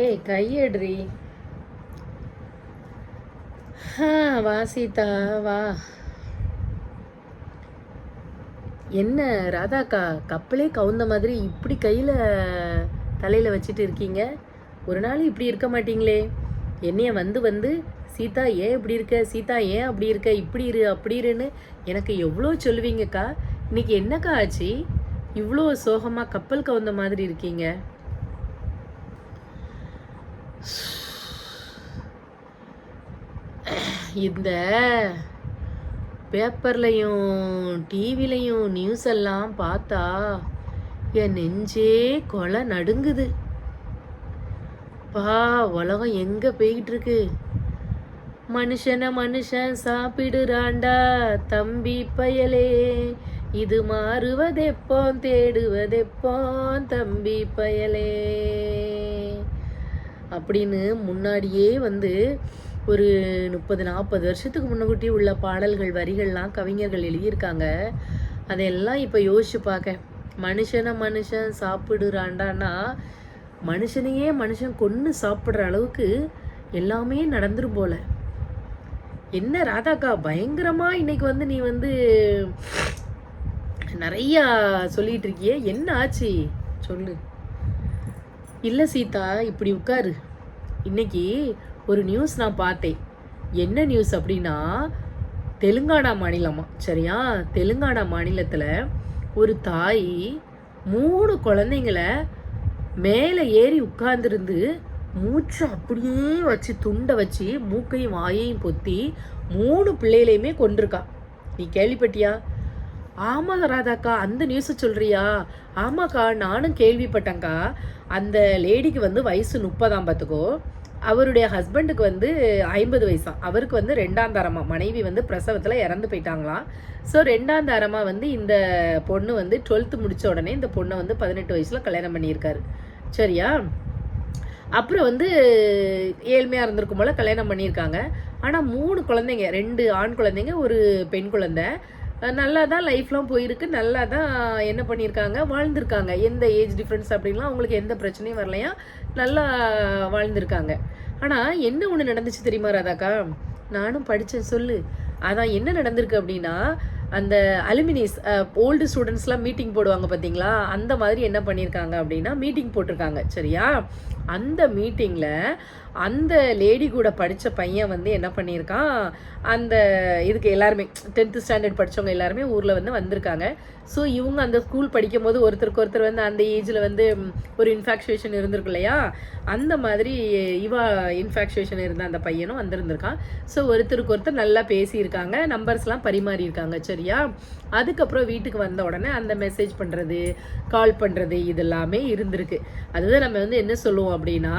ஏய் கையெடுறி. வா சீதா வா. என்ன ராதாக்கா கப்பலே கவுந்த மாதிரி இப்படி கையில் தலையில் வச்சுட்டு இருக்கீங்க? ஒரு நாள் இப்படி இருக்க மாட்டீங்களே. என்னைய வந்து வந்து சீதா ஏன் இப்படி இருக்க? சீதா ஏன் அப்படி இருக்க? இப்படி இரு அப்படி இருன்னு எனக்கு எவ்வளோ சொல்லுவீங்கக்கா? இன்னைக்கு என்னக்கா ஆச்சு? இவ்வளோ சோகமாக கப்பல் கவுந்த மாதிரி இருக்கீங்க. இந்த பேப்பர்லையும் டிவிலையும் நியூஸ் எல்லாம் பார்த்தா என் நெஞ்சே கொலை நடுங்குது. பா உலகம் எங்க போய்கிட்டு இருக்கு மனுஷனை மனுஷன் சாப்பிடுறாண்டா தம்பி பயலே. இது மாறுவதெப்போம் தேடுவதெப்போம் தம்பி பயலே. அப்படின்னு முன்னாடியே வந்து ஒரு முப்பது நாற்பது வருஷத்துக்கு முன்னக்கூட்டி உள்ள பாடல்கள் வரிகள்லாம் கவிஞர்கள் எழுதியிருக்காங்க. அதையெல்லாம் இப்போ யோசிச்சு பார்க்க மனுஷனை மனுஷன் சாப்பிடுறாண்டான்னா மனுஷனையே மனுஷன் கொன்று சாப்பிட்ற அளவுக்கு எல்லாமே நடந்துரும் போல. என்ன ராதாக்கா பயங்கரமாக இன்னைக்கு வந்து நீ வந்து நிறையா சொல்லிகிட்டு இருக்கியே. என்ன ஆச்சு? சொல்லு. இல்லை சீதா இப்படி உட்காரு. இன்னைக்கு ஒரு நியூஸ் நான் பார்த்தேன். என்ன நியூஸ் அப்படின்னா தெலுங்கானா மாநிலமா? சரியா? தெலுங்கானா மாநிலத்தில் ஒரு தாய் மூணு குழந்தைங்கள மேலே ஏறி உட்கார்ந்துருந்து மூச்சை அப்படியே வச்சு துண்டை வச்சு மூக்கையும் வாயையும் பொத்தி மூணு பிள்ளைகளையுமே கொண்டிருக்கா நீ கேள்விப்பட்டியா? ஆமாம் ராதாக்கா அந்த நியூஸை சொல்றியா? ஆமாக்கா நானும் கேள்விப்பட்டேங்க்கா அந்த லேடிக்கு வந்து வயசு முப்பதாம் பார்த்துக்கோ அவருடைய ஹஸ்பண்டுக்கு வந்து ஐம்பது வயசாம் அவருக்கு வந்து ரெண்டாம் தரமா. மனைவி வந்து பிரசவத்தில் இறந்து போயிட்டாங்களாம் ஸோ ரெண்டாம் தரமாக வந்து இந்த பொண்ணு வந்து டுவெல்த்து முடித்த உடனே இந்த பொண்ணை வந்து பதினெட்டு வயசில் கல்யாணம் பண்ணியிருக்காரு. சரியா? அப்புறம் வந்து ஏழ்மையாக இருந்திருக்கும் போல கல்யாணம் பண்ணியிருக்காங்க. ஆனால் மூணு குழந்தைங்க ரெண்டு ஆண் குழந்தைங்க ஒரு பெண் குழந்தை. நல்லா தான் லைஃப்லாம் போயிருக்கு. நல்லா தான் என்ன பண்ணியிருக்காங்க வாழ்ந்திருக்காங்க. எந்த ஏஜ் டிஃப்ரென்ஸ் அப்படின்லாம் அவங்களுக்கு எந்த பிரச்சனையும் வரலையா? நல்லா வாழ்ந்திருக்காங்க. ஆனால் என்ன ஒன்று நடந்துச்சு தெரியுமா ராதாக்கா? நானும் படித்தேன் சொல்லு. அதான் என்ன நடந்திருக்கு அப்படின்னா அந்த அலுமினிஸ் ஓல்டு ஸ்டூடெண்ட்ஸ்லாம் மீட்டிங் போடுவாங்க பார்த்தீங்களா அந்த மாதிரி என்ன பண்ணியிருக்காங்க அப்படின்னா மீட்டிங் போட்டிருக்காங்க. சரியா? அந்த மீட்டிங்கில் அந்த லேடி கூட படித்த பையன் வந்து என்ன பண்ணியிருக்கான்? அந்த இதுக்கு எல்லாருமே டென்த்து ஸ்டாண்டர்ட் படித்தவங்க எல்லாருமே ஊரில் வந்து வந்திருக்காங்க. ஸோ இவங்க அந்த ஸ்கூல் படிக்கும் போது ஒருத்தருக்கு ஒருத்தர் வந்து அந்த ஏஜில் வந்து ஒரு இன்ஃபாக்சுவேஷன் இருந்திருக்கு இல்லையா? அந்த மாதிரி இவா இன்ஃபாக்சுவேஷன் இருந்த அந்த பையனும் வந்திருந்திருக்கான். ஸோ ஒருத்தருக்கு ஒருத்தர் நல்லா பேசியிருக்காங்க நம்பர்ஸ்லாம் பரிமாறியிருக்காங்க சரியா? அதுக்கப்புறம் வீட்டுக்கு வந்த உடனே அந்த மெசேஜ் பண்ணுறது கால் பண்ணுறது இதெல்லாமே இருந்திருக்கு. அதுதான் நம்ம வந்து என்ன சொல்லுவோம் அப்படின்னா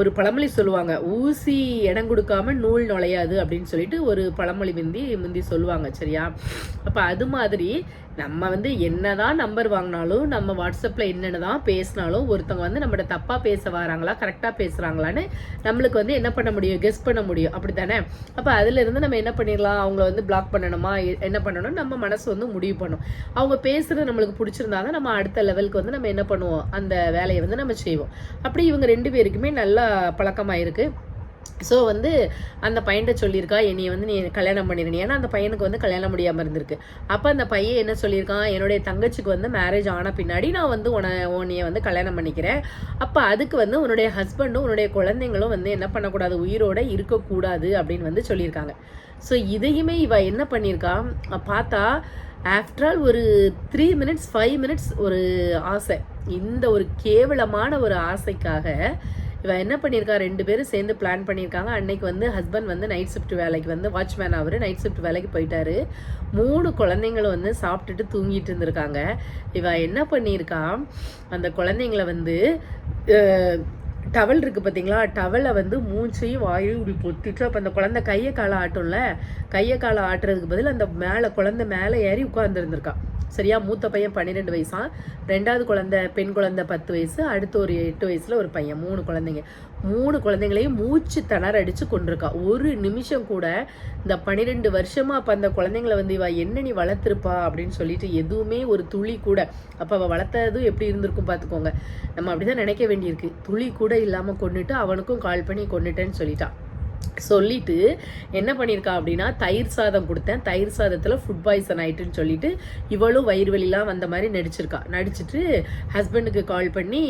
ஒரு பழமொழி சொல்லுவாங்க. ஊசி இடம் கொடுக்காம நூல் நுழையாது அப்படின்னு சொல்லிட்டு ஒரு பழமொழி முந்தி முந்தி சொல்லுவாங்க சரியா? அப்போ அது மாதிரி நம்ம வந்து என்னதான் நம்பர் வாங்கினாலும் நம்ம வாட்ஸ்அப்பில் என்னென்ன தான் பேசினாலும் ஒருத்தவங்க வந்து நம்மளோட தப்பாக பேச வராங்களா கரெக்டாக பேசுகிறாங்களான்னு நம்மளுக்கு வந்து என்ன பண்ண முடியும்? கெஸ் பண்ண முடியும். அப்படி தானே அப்போ அதுலேருந்து நம்ம என்ன பண்ணிடலாம்? அவங்கள வந்து பிளாக் பண்ணணுமா? என்ன பண்ணணும் நம்ம மனசு வந்து முடிவு பண்ணும். அவங்க பேசுகிறது நம்மளுக்கு பிடிச்சிருந்தாங்க நம்ம அடுத்த லெவலுக்கு வந்து நம்ம என்ன பண்ணுவோம்? அந்த வேலையை வந்து நம்ம செய்வோம். அப்படி இவங்க ரெண்டு பேருக்குமே நல்லா பழக்கமாக இருக்குது ஸோ வந்து அந்த பையன்கிட்ட சொல்லியிருக்கா என்னை வந்து நீ கல்யாணம் பண்ணிருந்தீ ஏன்னா அந்த பையனுக்கு வந்து கல்யாணம் முடியாமல் இருந்திருக்கு. அப்போ அந்த பையன் என்ன சொல்லியிருக்கான் என்னுடைய தங்கச்சிக்கு வந்து மேரேஜ் ஆன பின்னாடி நான் வந்து உன உன்னைய வந்து கல்யாணம் பண்ணிக்கிறேன். அப்போ அதுக்கு வந்து உன்னுடைய ஹஸ்பண்டும் உன்னுடைய குழந்தைங்களும் வந்து என்ன பண்ணக்கூடாது? உயிரோட இருக்கக்கூடாது அப்படின்னு வந்து சொல்லியிருக்காங்க. ஸோ இதையுமே இவ என்ன பண்ணியிருக்கா? பார்த்தா ஆஃப்டர் ஆல் ஒரு த்ரீ மினிட்ஸ் ஃபைவ் மினிட்ஸ் ஒரு ஆசை. இந்த ஒரு கேவலமான ஒரு ஆசைக்காக இவன் என்ன பண்ணியிருக்கா ரெண்டு பேரும் சேர்ந்து பிளான் பண்ணியிருக்காங்க அன்னைக்கு வந்து ஹஸ்பண்ட் வந்து நைட் ஷிஃப்ட் வேலைக்கு வந்து வாட்ச்மேன் அவர் நைட் ஷிஃப்ட் வேலைக்கு போயிட்டாரு. மூணு குழந்தைங்களும் வந்து சாப்பிட்டுட்டு தூங்கிட்டு இருந்திருக்காங்க. இவன் என்ன பண்ணியிருக்கா அந்த குழந்தைங்கள வந்து டவல் இருக்குது பார்த்தீங்களா டவலை வந்து மூச்சையும் வாயும் இப்படி பொத்திட்டு அப்போ அந்த குழந்தை கையை காலை ஆட்டும்ல? கையை காலை ஆட்டுறதுக்கு பதில் அந்த மேலே குழந்தை மேலே ஏறி உட்காந்துருந்துருக்கான் சரியா மூத்த பையன் பன்னிரெண்டு வயசா ரெண்டாவது குழந்தை பெண் குழந்தை பத்து வயசு அடுத்து ஒரு எட்டு வயசில் ஒரு பையன் மூணு குழந்தைங்க. மூணு குழந்தைங்களையும் மூச்சு திணற அடிச்சு கொண்டிருக்கா ஒரு நிமிஷம் கூட இந்த பன்னிரெண்டு வருஷமா அப்போ அந்த குழந்தைங்கள வந்து இவ என்ன நீ வளர்த்துருப்பா அப்படின்னு சொல்லிட்டு எதுவுமே ஒரு துளி கூட அப்போ அவள் வளர்த்ததும் எப்படி இருந்திருக்கும் பார்த்துக்கோங்க நம்ம அப்படிதான் நினைக்க வேண்டியிருக்கு. துளி கூட இல்லாமல் கொண்டுட்டு அவனுக்கும் கால் பண்ணி கொண்டுட்டேன்னு சொல்லிட்டான் சொல்லிட்டு என்ன பண்ணியிருக்கா அப்படின்னா தயிர் சாதம் கொடுத்தேன். தயிர் சாதத்தில் ஃபுட் பாய்சன் ஆயிட்டுன்னு சொல்லிட்டு இவளும் வயிறு வலிலாம் வந்த மாதிரி நடிச்சிருக்கா. நடிச்சிட்டு ஹஸ்பண்டுக்கு கால் பண்ணி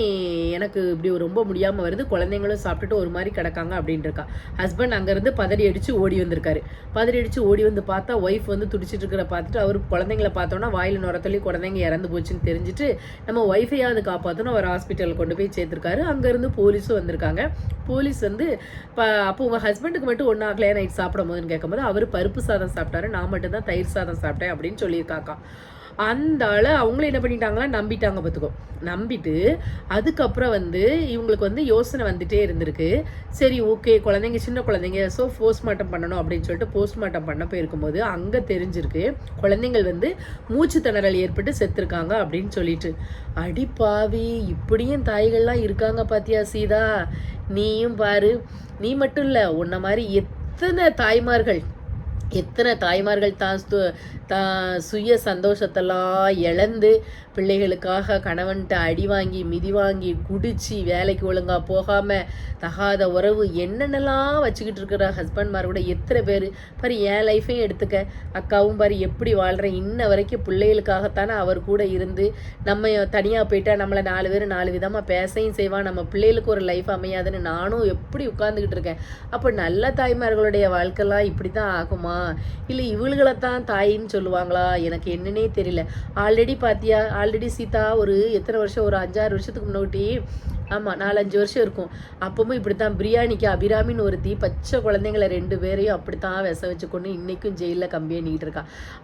எனக்கு இப்படி ரொம்ப முடியாமல் வருது. குழந்தைங்களும் சாப்பிட்டுட்டு ஒரு மாதிரி கிடக்காங்க அப்படின்ட்டு இருக்கா ஹஸ்பண்ட் அங்கேருந்து பதறி அடித்து ஓடி வந்திருக்காரு. பதறி அடித்து ஓடி வந்து பார்த்தா ஒய்ஃப் வந்து துடிச்சிட்டு இருக்கிற பார்த்துட்டு அவர் குழந்தைங்கள பார்த்தோன்னா வாயில் நுரத்தள்ளி குழந்தைங்க இறந்து போச்சுன்னு தெரிஞ்சுட்டு நம்ம ஒய்ஃபையாவது காப்பாற்றணும் அவர் ஹாஸ்பிட்டல் கொண்டு போய் சேர்த்துருக்காரு. அங்கேருந்து போலீஸும் வந்திருக்காங்க. போலீஸ் வந்து இப்போ அப்போ உங்கள் ஹஸ்பண்டுக்கு மட்டும் ஒன்றும் ஆகலையா? நைட் சாப்பிடும் போதுன்னு கேட்கும்போது அவர் பருப்பு சாதம் சாப்பிட்டாரு நான் மட்டும் தான் தயிர் சாதம் சாப்பிட்டேன் அப்படின்னு சொல்லியிருக்காக்கா. அந்த ஆளை அவங்களும் என்ன பண்ணிட்டாங்களா? நம்பிட்டாங்க பார்த்துக்கோ நம்பிட்டு அதுக்கப்புறம் வந்து இவங்களுக்கு வந்து யோசனை வந்துட்டே இருந்திருக்கு. சரி ஓகே குழந்தைங்க சின்ன குழந்தைங்க ஸோ போஸ்ட்மார்ட்டம் பண்ணணும் அப்படின்னு சொல்லிட்டு போஸ்ட்மார்ட்டம் பண்ண போயிருக்கும்போது அங்கே தெரிஞ்சிருக்கு குழந்தைங்கள் வந்து மூச்சு திணறல் ஏற்பட்டு செத்துருக்காங்க அப்படின்னு சொல்லிட்டு. அடி பாவி இப்படியும் தாய்கள்லாம் இருக்காங்க பாத்தியா சீதா? நீயும் பாரு. நீ மட்டும் இல்லை உன்ன மாதிரி எத்தனை தாய்மார்கள் எத்தனை தாய்மார்கள் தான் தா சுய சந்தோஷத்தெல்லாம் இழந்து பிள்ளைகளுக்காக கணவன்கிட்ட அடி வாங்கி மிதி வாங்கி குடிச்சு வேலைக்கு ஒழுங்காக போகாமல் தகாத உறவு என்னென்னலாம் வச்சுக்கிட்டு இருக்கிற ஹஸ்பண்ட்மார் கூட எத்தனை பேர்? பாரு என் லைஃபையும் எடுத்துக்க. அக்காவும் பாரு எப்படி வாழ்கிறேன் இன்ன வரைக்கும் பிள்ளைகளுக்காகத்தானே அவர் கூட இருந்து நம்ம தனியாக போயிட்டா நம்மளை நாலு பேர் நாலு விதமாக பேசையும் செய்வான். நம்ம பிள்ளைகளுக்கு ஒரு லைஃப் அமையாதுன்னு நானும் எப்படி உட்காந்துக்கிட்டு இருக்கேன்? அப்போ நல்ல தாய்மார்களுடைய வாழ்க்கைலாம் இப்படி தான் ஆகுமா? இல்லை இவளுகளை தான் தாயின்னு சொல்லுவாங்களா? எனக்கு என்னன்னே தெரியல. ஆல்ரெடி பார்த்தியா ஆல்ரெடி சீதா ஒரு எத்தனை வருஷம்? ஒரு அஞ்சாறு வருஷத்துக்கு முன்னாடி ஆமாம் நாலஞ்சு வருஷம் இருக்கும். அப்பவும் இப்படி தான் பிரியாணிக்கு அபிராமின்னு ஒருத்தி பச்சை குழந்தைங்களை ரெண்டு பேரையும் அப்படி தான் விச வச்சு கொண்டு இன்றைக்கும் ஜெயிலில் கம்பி இருக்கா.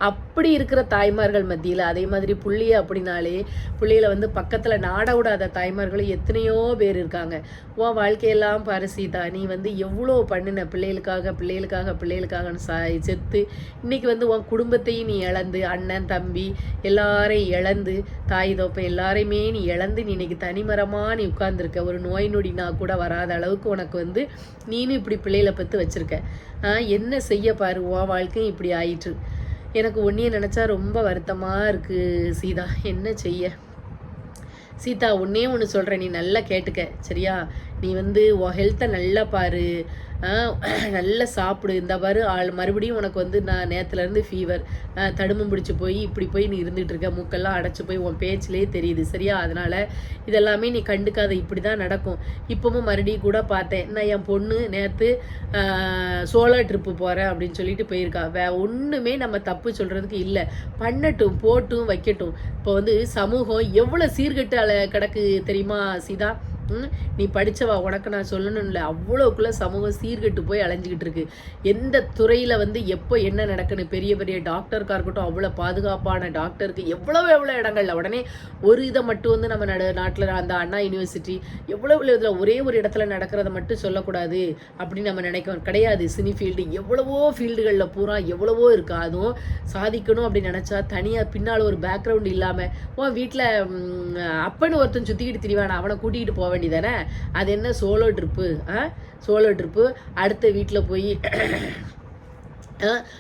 அப்படி இருக்கிற தாய்மார்கள் மத்தியில் அதே மாதிரி புள்ளிய அப்படின்னாலே புள்ளியில வந்து பக்கத்தில் நாட விடாத தாய்மார்களும் எத்தனையோ பேர் இருக்காங்க. உன் வாழ்க்கையெல்லாம் பாரு நீ வந்து எவ்வளோ பண்ணின பிள்ளைகளுக்காக பிள்ளைகளுக்காக பிள்ளைகளுக்காகன்னு சா செத்து இன்னைக்கு வந்து உன் குடும்பத்தையும் நீ இழந்து அண்ணன் தம்பி எல்லாரையும் இழந்து தாய் தோப்பை எல்லாரையுமே நீ இழந்து நீ இன்னைக்கு தனிமரமாக நீ உட்கார்ந்திருக்க. ஒரு நோய் நொடினா கூட வராத அளவுக்கு உனக்கு வந்து நீனும் இப்படி பிள்ளைகளை பற்றி வச்சிருக்க. என்ன செய்ய பாரு? உன் வாழ்க்கையும் இப்படி ஆயிற்று. எனக்கு ஒன்றைய நினச்சா ரொம்ப வருத்தமாக இருக்கு சீதா. என்ன செய்ய? சீதா ஒன்றே ஒன்று சொல்கிறேன் நீ நல்லா கேட்டுக்க சரியா? நீ வந்து உன் ஹெல்த்தை நல்லா பாரு. நல்லா சாப்பிடு. இந்த பாரு ஆள் மறுபடியும் உனக்கு வந்து நான் நேற்றுலேருந்து ஃபீவர் தடுமம் பிடிச்சி போய் இப்படி போய் நீ இருந்துகிட்டு இருக்க. மூக்கெல்லாம் அடைச்சி போய் உன் பேச்சிலே தெரியுது சரியா? அதனால் இதெல்லாமே நீ கண்டுக்காத. இப்படி தான் நடக்கும். இப்போவும் மறுபடியும் கூட பார்த்தேன். நான் என் பொண்ணு நேற்று சோலா ட்ரிப்பு போகிறேன் அப்படின்னு சொல்லிட்டு போயிருக்கா. வே ஒன்றுமே நம்ம தப்பு சொல்கிறதுக்கு இல்லை. பண்ணட்டும் போட்டும் வைக்கட்டும். இப்போ வந்து சமூகம் எவ்வளோ சீர்கெட்டு கிடக்கு தெரியுமா சீதா? நீ படிச்சவா? உனக்கு நான் சொல்லணும்ல. அவ்வளோக்குள்ள சமூகம் சீர்கெட்டு போய் அலைஞ்சிக்கிட்டு இருக்கு. எந்த துறையில் வந்து எப்போ என்ன நடக்குன்னு பெரிய பெரிய டாக்டருக்காக இருக்கட்டும் அவ்வளோ பாதுகாப்பான டாக்டருக்கு எவ்வளோ எவ்வளோ இடங்கள்ல உடனே ஒரு இதை மட்டும் வந்து நம்ம நட நாட்டில் அந்த அண்ணா யூனிவர்சிட்டி எவ்வளோ இதில் ஒரே ஒரு இடத்துல நடக்கிறத மட்டும் சொல்லக்கூடாது அப்படின்னு நம்ம நினைக்கிறோம் கிடையாது. சினி ஃபீல்டு எவ்வளவோ ஃபீல்டுகளில் பூரா எவ்வளவோ இருக்கு. அதுவும் சாதிக்கணும் அப்படின்னு நினச்சா தனியாக பின்னால் ஒரு பேக்ரவுண்ட் இல்லாமல் உன் வீட்டில் அப்பன்னு ஒருத்தன் சுற்றிக்கிட்டு திரிவானா? அவனை கூட்டிகிட்டு போவேன்? வேண்டியதானே அது என்ன சோலோ ட்ரிப்பு ஆ? சோலோ ட்ரிப்பு அடுத்த வீட்டில் போய்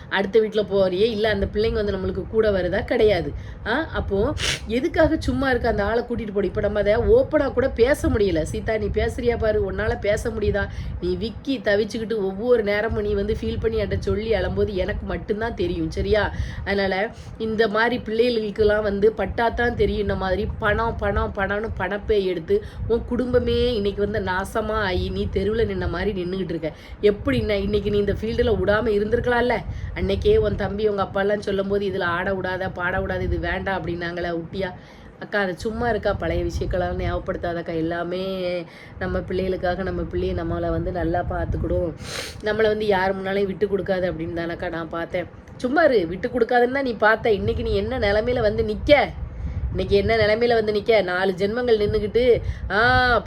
அடுத்த வீட்டில் போறியே? இல்லை அந்த பிள்ளைங்க வந்து நம்மளுக்கு கூட வருதா? கிடையாது. ஆ அப்போது எதுக்காக சும்மா இருக்க அந்த ஆளை கூட்டிகிட்டு போடி? இப்போ நம்ம அதை ஓப்பனாக கூட பேச முடியல. சீதா நீ பேசுறியா பாரு. உன்னால் பேச முடியுதா? நீ விக்கி தவிச்சுக்கிட்டு ஒவ்வொரு நேரமும் நீ வந்து ஃபீல் பண்ணி என்கிட்ட சொல்லி அழும்போது எனக்கு மட்டும்தான் தெரியும் சரியா? அதனால் இந்த மாதிரி பிள்ளைகளுக்கெல்லாம் வந்து பட்டாத்தான் தெரியும். இந்த மாதிரி பணம் பணம் பணம்னு பணப்பே எடுத்து உன் குடும்பமே இன்னைக்கு வந்து நாசமாக ஆகி நீ தெருவில் நின்ன மாதிரி நின்றுக்கிட்டு இருக்க. எப்படி நான் இன்னைக்கு நீ இந்த ஃபீல்டில் விடாமல் இருந்திருக்கலாம்ல? அன்னைக்கே உன் தம்பி உங்கள் அப்பாலாம் சொல்லும்போது இதில் ஆட விடாத பாட விடாத இது வேண்டாம் அப்படின்னாங்களே உட்டியா? அக்கா அது சும்மா இருக்கா? பழைய விஷயங்களாம் ஞாபகப்படுத்தாதக்கா. எல்லாமே நம்ம பிள்ளைகளுக்காக நம்ம பிள்ளையை நம்மளை வந்து நல்லா பார்த்துக்கிடும். நம்மளை வந்து யார் முன்னாலையும் விட்டு கொடுக்காது அப்படின்னு தானக்கா நான் பார்த்தேன். சும்மா இரு விட்டு கொடுக்காதுன்னு தான் நீ பார்த்த. இன்னைக்கு நீ என்ன நிலமையில வந்து நிற்க இன்னைக்கு என்ன நிலைமையில வந்து நிற்க நாலு ஜென்மங்கள் நின்றுக்கிட்டு ஆ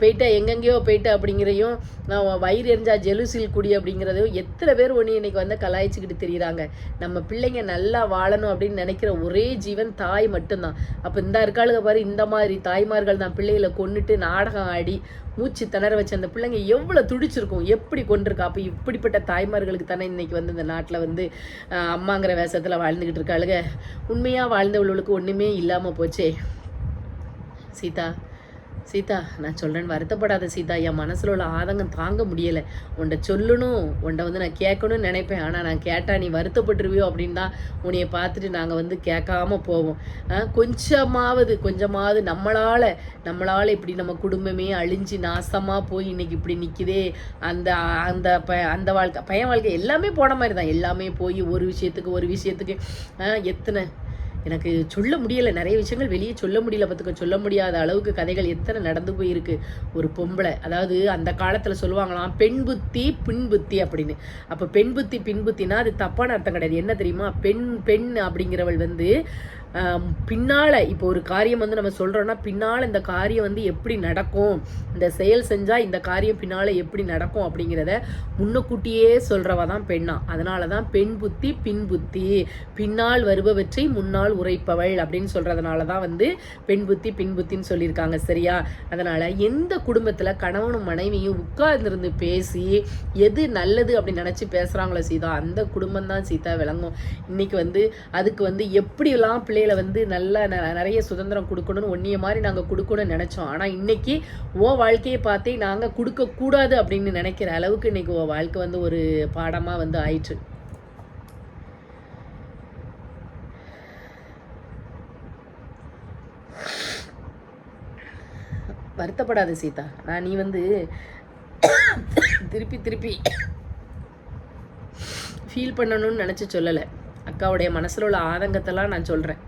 போயிட்ட எங்கெங்கேயோ போயிட்ட அப்படிங்கிறையும் நான் வயிறு எரிஞ்சா ஜெலுசில் குடி அப்படிங்கிறதையும் எத்தனை பேர் ஒன்று இன்னைக்கு வந்து கலாய்ச்சிக்கிட்டு தெரியுறாங்க. நம்ம பிள்ளைங்க நல்லா வாழணும் அப்படின்னு நினைக்கிற ஒரே ஜீவன் தாய் மட்டும்தான். அப்போ இந்த இருக்காளுக பாரு இந்த மாதிரி தாய்மார்கள் தான் பிள்ளைகளை கொன்னுட்டு நாடகம் ஆடி மூச்சு திணற வச்ச அந்த பிள்ளைங்க எவ்வளோ துடிச்சிருக்கும். எப்படி கொண்டிருக்கா அப்போ இப்படிப்பட்ட தாய்மார்களுக்கு தானே இன்னைக்கு வந்து இந்த நாட்டில் வந்து அம்மாங்கிற வேஷத்தில் வாழ்ந்துக்கிட்டு இருக்காளுங்க உண்மையாக வாழ்ந்தவளுக்கு ஒன்றுமே இல்லாமல் போச்சே. சீதா சீதா நான் சொல்கிறேன்னு வருத்தப்படாத சீதா. என் மனசில் உள்ள ஆதங்கம் தாங்க முடியலை. உன்னை சொல்லணும் உன்னை வந்து நான் கேட்கணும்னு நினைப்பேன். ஆனால் நான் கேட்டால் நீ வருத்தப்பட்டுருவியோ அப்படின்னு தான் உன்னைய பார்த்துட்டு நாங்கள் வந்து கேட்காம போவோம். ஆ, கொஞ்சமாவது கொஞ்சமாவது நம்மளால் நம்மளால் இப்படி நம்ம குடும்பமே அழிஞ்சு நாசமாக போய் இன்னைக்கு இப்படி நிற்குதே அந்த அந்த ப அந்த வாழ்க்கை பையன் வாழ்க்கை எல்லாமே போன மாதிரி தான். எல்லாமே போய் ஒரு விஷயத்துக்கு ஒரு விஷயத்துக்கு ஆ, எத்தனை எனக்கு சொல்ல முடியலை. நிறைய விஷயங்கள் வெளியே சொல்ல முடியல பார்த்துக்க. சொல்ல முடியாத அளவுக்கு கதைகள் எத்தனை நடந்து போயிருக்கு. ஒரு பொம்பளை அதாவது அந்த காலத்தில் சொல்லுவாங்களாம் பெண் புத்தி பின் புத்தி அப்படின்னு. அப்போ பெண் புத்தி பின் புத்தினா அது தப்பான அர்த்தம் கிடையாது. என்ன தெரியுமா? பெண் பெண் அப்படிங்கிறவள் வந்து பின்னால் இப்போ ஒரு காரியம் வந்து நம்ம சொல்கிறோன்னா பின்னால் இந்த காரியம் வந்து எப்படி நடக்கும்? இந்த செயல் செஞ்சால் இந்த காரியம் பின்னால் எப்படி நடக்கும் அப்படிங்கிறத முன்னக்கூட்டியே சொல்கிறவ தான் பெண்ணா. அதனால தான் பெண் புத்தி பின் புத்தி. பின்னால் வருபவற்றை முன்னால் உரைப்பவள் அப்படின்னு சொல்கிறதுனால தான் வந்து பெண் புத்தி பின் புத்தின்னு சொல்லியிருக்காங்க. சரியா? அதனால் எந்த குடும்பத்தில் கணவனும் மனைவியும் உட்கார்ந்துருந்து பேசி எது நல்லது அப்படின்னு நினச்சி பேசுகிறாங்களோ சீதா அந்த குடும்பம் தான் சீதா விளங்கும். இன்றைக்கி வந்து அதுக்கு வந்து எப்படியெல்லாம் பிள்ளைகளை வந்து நல்லா நிறைய சுதந்திரம் கொடுக்கணும்னு ஒன்றிய மாதிரி நாங்கள் கொடுக்கணும்னு நினச்சோம். ஆனால் இன்னைக்கு ஓ வாழ்க்கையை பார்த்தே நாங்கள் கொடுக்கக்கூடாது அப்படின்னு நினைக்கிற அளவுக்கு இன்னைக்கு ஓ வாழ்க்கை வந்து ஒரு பாடமாக வந்து ஆயிற்று. வருத்தப்படாத சீதா. நான் நீ வந்து திருப்பி திருப்பி ஃபீல் பண்ணணும்னு நினச்சி சொல்லலை. அக்காவுடைய மனசில் உள்ள ஆதங்கத்தெல்லாம் நான் சொல்கிறேன்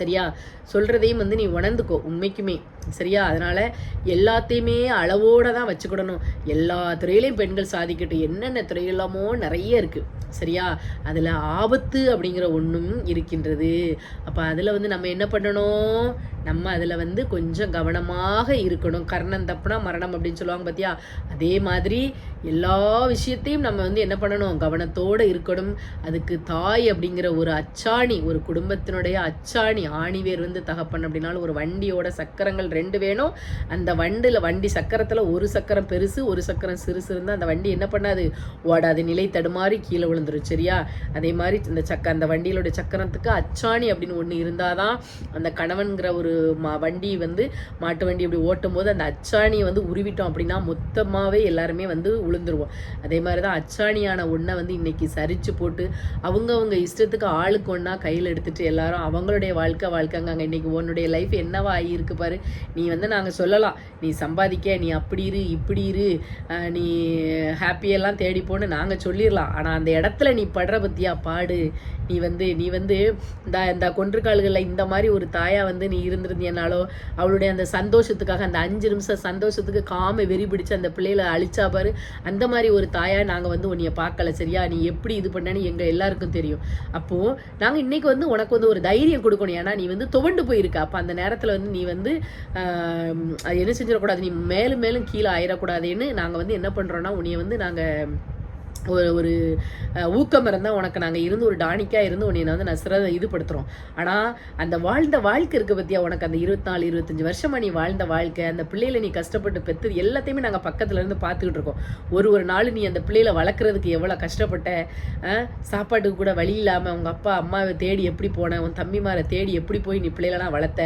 சரியா? சொல்கிறதையும் வந்து நீ உணர்ந்துக்கோ உண்மைக்குமே. சரியா? அதனால் எல்லாத்தையுமே அளவோட தான் வச்சுக்கிடணும். எல்லா துறையிலையும் பெண்கள் சாதிக்கட்டும். என்னென்ன துறையிலாமோ நிறைய இருக்குது சரியா? அதில் ஆபத்து அப்படிங்கிற ஒன்றும் இருக்கின்றது. அப்போ அதில் வந்து நம்ம என்ன பண்ணணும்? நம்ம அதில் வந்து கொஞ்சம் கவனமாக இருக்கணும். கர்ணம் தப்புனா மரணம் அப்படின்னு சொல்லுவாங்க பார்த்தியா அதே மாதிரி எல்லா விஷயத்தையும் நம்ம வந்து என்ன பண்ணணும்? கவனத்தோடு இருக்கணும். அதுக்கு தாய் அப்படிங்கிற ஒரு அச்சாணி ஒரு குடும்பத்தினுடைய அச்சாணி ஆணிவேர் வந்து தகப்பன் அப்படின்னாலும் ஒரு வண்டியோட சக்கரங்கள் ரெண்டு வேணும். அந்த வண்டியில் வண்டி சக்கரத்தில் ஒரு சக்கரம் பெருசு ஒரு சக்கரம் சிறுசு இருந்தால் அந்த வண்டி என்ன பண்ணாது? ஓடாது. நிலை தடுமாறி கீழே விழுந்துரும். சரியா? அதே மாதிரி இந்த சக்க அந்த வண்டியிலோட சக்கரத்துக்கு அச்சாணி அப்படின்னு ஒன்று இருந்தால் தான் அந்த கணவன்கிற ஒரு மா வண்டி வந்து மாட்டு வண்டி இப்படி ஓட்டும் போது அந்த அச்சாணியை வந்து உருவிட்டோம் அப்படின்னா மொத்தமாகவே எல்லாருமே வந்து உளுந்துருவோம். அதே மாதிரி தான் அச்சாணியான ஒன்றை வந்து இன்னைக்கு சரிச்சு போட்டு அவங்கவுங்க இஷ்டத்துக்கு ஆளுக்கு ஒன்றா கையில் எடுத்துகிட்டு எல்லாரும் அவங்களுடைய வாழ்க்கை வாழ்க்கைங்க இன்னைக்கு உன்னுடைய லைஃப் என்னவா ஆகியிருக்கு பாரு? நீ வந்து நாங்கள் சொல்லலாம். நீ சம்பாதிக்க நீ அப்படி இரு இப்படி இரு நீ ஹாப்பியெல்லாம் தேடி போன்னு நாங்கள் சொல்லிடலாம் ஆனால் அந்த இடத்துல நீ படுற பத்தியா பாடு. நீ வந்து நீ வந்து இந்த இந்த கொன்றுக்கால்களில் இந்த மாதிரி ஒரு தாயாக வந்து நீ இருந்திருந்தியனாலோ அவளுடைய அந்த சந்தோஷத்துக்காக அந்த அஞ்சு நிமிஷம் சந்தோஷத்துக்கு காம வெறி பிடிச்சு அந்த பிள்ளைகளை அழிச்சா பாரு. அந்த மாதிரி ஒரு தாயா நாங்கள் வந்து உன்னைய பார்க்கல சரியா? நீ எப்படி இது பண்ணேன்னு எங்கள் எல்லாருக்கும் தெரியும். அப்போது நாங்கள் இன்னைக்கு வந்து உனக்கு வந்து ஒரு தைரியம் கொடுக்கணும். ஏன்னா நீ வந்து துவண்டு போயிருக்க. அப்போ அந்த நேரத்தில் வந்து நீ வந்து என்ன செஞ்சிடக்கூடாது? நீ மேலும் மேலும் கீழே ஆயிடக்கூடாதுன்னு நாங்கள் வந்து என்ன பண்ணுறோன்னா உன்னைய வந்து நாங்கள் ஒரு ஒரு ஊக்கம் இருந்தால் உனக்கு நாங்கள் இருந்து ஒரு டானிக்காக இருந்து உன்னை வந்து நசுர இதுபடுத்துகிறோம் ஆனால் அந்த வாழ்ந்த வாழ்க்கை இருக்க பற்றியா உனக்கு அந்த இருபத்தாலு இருபத்தஞ்சி வருஷமாக நீ வாழ்ந்த வாழ்க்கை அந்த பிள்ளையில நீ கஷ்டப்பட்டு பெற்று எல்லாத்தையுமே நாங்கள் பக்கத்துலேருந்து பார்த்துக்கிட்டு இருக்கோம். ஒரு ஒரு நாள் நீ அந்த பிள்ளைகளை வளர்க்குறதுக்கு எவ்வளோ கஷ்டப்பட்ட சாப்பாட்டுக்கு கூட வழி இல்லாமல் உங்கள் அப்பா அம்மாவை தேடி எப்படி போன உன் தம்பிமாரை தேடி எப்படி போய் நீ பிள்ளைகளெல்லாம் வளர்த்த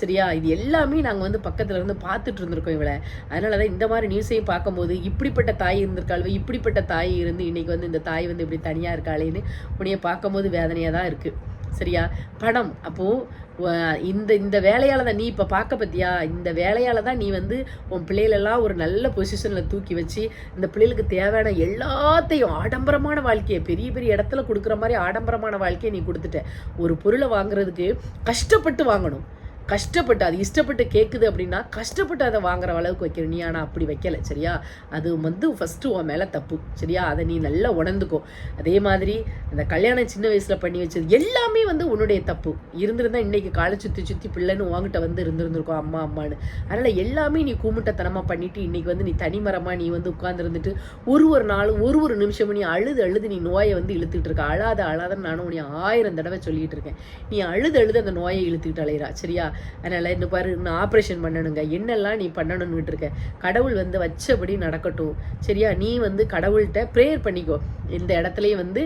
சரியா? இது எல்லாமே நாங்கள் வந்து பக்கத்தில் இருந்து பார்த்துட்டு இருந்திருக்கோம் இவளை. அதனால தான் இந்த மாதிரி நியூஸையும் பார்க்கும்போது இப்படிப்பட்ட தாய் இருந்திருக்காள் இப்படிப்பட்ட தாய் இருந்து இன்னைக்கு வந்து இந்த தாய் வந்து இப்படி தனியாக இருக்காளேன்னு உன்னைய பார்க்கும்போது வேதனையாக தான் இருக்குது சரியா? பணம் அப்போது இந்த இந்த வேலையால் தான் நீ இப்போ பார்க்க பார்த்தியா இந்த வேலையால் தான் நீ வந்து உன் பிள்ளைகளெல்லாம் ஒரு நல்ல பொசிஷனில் தூக்கி வச்சு இந்த பிள்ளைகளுக்கு தேவையான எல்லாத்தையும் ஆடம்பரமான வாழ்க்கையை பெரிய பெரிய இடத்துல கொடுக்குற மாதிரி ஆடம்பரமான வாழ்க்கையை நீ கொடுத்துட்ட. ஒரு பொருளை வாங்குறதுக்கு கஷ்டப்பட்டு வாங்கணும். கஷ்டப்பட்டு அது இஷ்டப்பட்டு கேட்குது அப்படின்னா கஷ்டப்பட்டு அதை வாங்குற அளவுக்கு வைக்கிற. நீ ஆனால் அப்படி வைக்கல சரியா? அது வந்து ஃபஸ்ட்டு உன் மேலே தப்பு சரியா? அதை நீ நல்லா உணர்ந்துக்கோ. அதே மாதிரி அந்த கல்யாணம் சின்ன வயசில் பண்ணி வச்சது எல்லாமே வந்து உன்னுடைய தப்பு. இருந்திருந்தா இன்னைக்கு காலை சுற்றி சுற்றி பிள்ளைன்னு உங்ககிட்ட வந்து இருந்திருந்திருக்கோம் அம்மா அம்மான்னு. அதனால் எல்லாமே நீ கூமுட்டத்தனமாக பண்ணிவிட்டு இன்றைக்கி வந்து நீ தனிமரமாக நீ வந்து உட்காந்துருந்துட்டு ஒரு ஒரு நாளும் ஒரு ஒரு நிமிஷமும் நீ அழுது அழுது நீ நோயை வந்து இழுத்துட்டு இருக்க. அழாத அழாதன்னு நானும் உன்னை ஆயிரம் தடவை சொல்லிகிட்டு இருக்கேன். நீ அழுது அழுது அந்த நோயை இழுத்துக்கிட்டு அலையிறா சரியா? அதனால் இன்னும் பாரு இன்னும் ஆப்ரேஷன் பண்ணணுங்க. என்னெல்லாம் நீ பண்ணணும்னு இருக்க கடவுள் வந்து வச்சபடி நடக்கட்டும். சரியா? நீ வந்து கடவுள்கிட்ட ப்ரேயர் பண்ணிக்கோ. இந்த இடத்துலையும் வந்து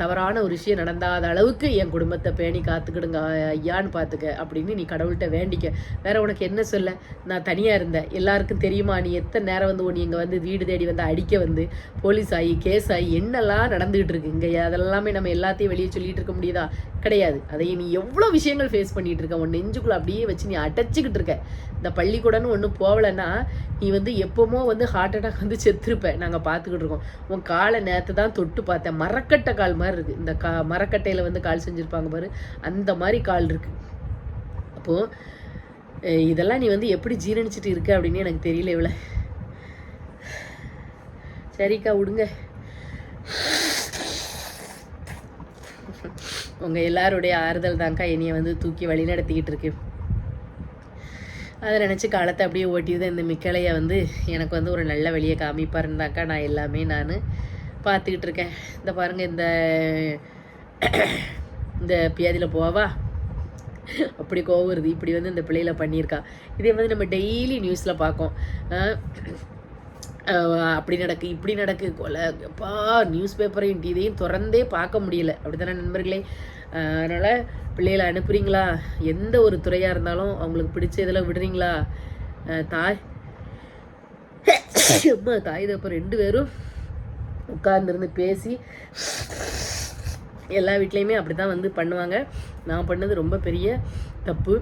தவறான ஒரு விஷயம் நடந்தாத அளவுக்கு என் குடும்பத்தை பேணி காத்துக்கிடுங்க ஐயான்னு பார்த்துக்க அப்படின்னு நீ கடவுள்கிட்ட வேண்டிக்க. வேற உனக்கு என்ன சொல்ல? நான் தனியாக இருந்தேன். எல்லாருக்கும் தெரியுமா? நீ எத்தனை நேரம் வந்து உன் இங்கே வந்து வீடு தேடி வந்து அடிக்க வந்து போலீஸ் ஆகி கேஸ் ஆகி என்னெல்லாம் நடந்துகிட்டு இருக்கு? இங்கே அதெல்லாமே நம்ம எல்லாத்தையும் வெளியே சொல்லிகிட்டு இருக்க முடியுதா? கிடையாது. அதை நீ எவ்வளோ விஷயங்கள் ஃபேஸ் பண்ணிகிட்டு இருக்க? உன் நெஞ்சுக்குள்ள அப்படியே வச்சு நீ அடைச்சிக்கிட்டு இருக்க. இந்த பள்ளிக்கூடம்னு ஒன்றும் போகலைன்னா நீ வந்து எப்போமோ வந்து ஹார்ட் அட்டாக் வந்து செத்துருப்ப. நாங்கள் பார்த்துக்கிட்டு இருக்கோம். உன் காலை நேற்று தான் தொட்டு பார்த்தேன். மரக்கட்டை கால் மாதிரி இருக்குது இந்த கா மரக்கட்டையில் வந்து கால் செஞ்சுருப்பாங்க பாரு. அந்த மாதிரி கால் இருக்குது அப்போது இதெல்லாம் நீ வந்து எப்படி ஜீரணிச்சிட்டு இருக்க அப்படின்னு எனக்கு தெரியல இவ்வளோ சரிக்கா விடுங்க உங்கள் எல்லாருடைய ஆறுதல் தான்க்கா. என்னையை வந்து தூக்கி வழி நடத்திக்கிட்டு இருக்கு. அதை நினச்சி காலத்தை அப்படியே ஓட்டியது இந்த மிக்கலையை வந்து எனக்கு வந்து ஒரு நல்ல வழியை காமிப்பாருந்தாக்கா நான் எல்லாமே நான். பார்த்துக்கிட்டு இருக்கேன் இந்த பாருங்கள் இந்த இந்த பியாதியில் போவா. அப்படி கோவம் வருது இப்படி வந்து இந்த பிள்ளையில பண்ணியிருக்கா. இதே வந்து நம்ம டெய்லி நியூஸில் பார்க்கோம். அப்படி நடக்கு இப்படி நடக்கு. கொலை அப்பா நியூஸ் பேப்பரையும் இதையும் திறந்தே பார்க்க முடியல. அப்படி தானே நண்பர்களே அதனால் பிள்ளைகளை அனுப்புகிறீங்களா எந்த ஒரு துறையாக இருந்தாலும் அவங்களுக்கு பிடிச்ச இதில் விடுறீங்களா? தாய் அம்மா தாய் தப்ப ரெண்டு பேரும் உட்கார்ந்துருந்து பேசி எல்லா வீட்லேயுமே அப்படி தான் வந்து பண்ணுவாங்க. நான் பண்ணது ரொம்ப பெரிய தப்பு.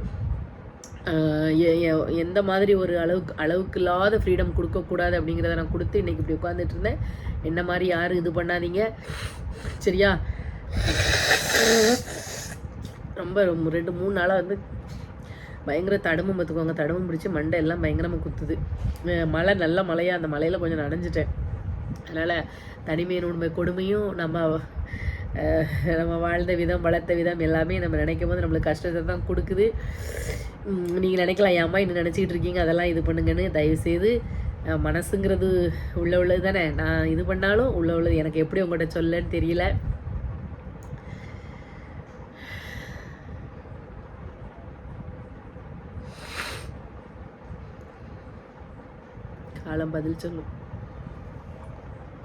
எந்த மாதிரி ஒரு அளவுக்கு அளவுக்கு இல்லாத ஃப்ரீடம் கொடுக்கக்கூடாது அப்படிங்கிறத நான் கொடுத்து இன்றைக்கி இப்படி உட்காந்துட்டு இருந்தேன் என்ன மாதிரி யாரும் இது பண்ணாதீங்க. சரியா? ரொம்ப ரொம்ப ரெண்டு மூணு நாளாக வந்து பயங்கர தடமும் பார்த்துக்கோங்க. தடமும் பிடிச்சி மண்டை எல்லாம் பயங்கரமாக குத்துது. மழை நல்ல மழையாக அந்த மலையில் கொஞ்சம் நனைஞ்சிட்டேன். அதனால் தனிமையின் உண்மை கொடுமையும் நம்ம நம்ம வாழ்ந்த விதம் வளர்த்த விதம் எல்லாமே நம்ம நினைக்கும் போது நம்மளுக்கு கஷ்டத்தை தான் கொடுக்குது. நீங்கள் நினைக்கலாம் என் அம்மா இன்னும் நினச்சிக்கிட்டு இருக்கீங்க? அதெல்லாம் இது பண்ணுங்கன்னு. தயவுசெய்து மனசுங்கிறது உள்ள உள்ளது தானே. நான் இது பண்ணாலும் உள்ள உள்ளது. எனக்கு எப்படி உங்கள்கிட்ட சொல்லன்னு தெரியல. காலம் பதில் சொல்லும்.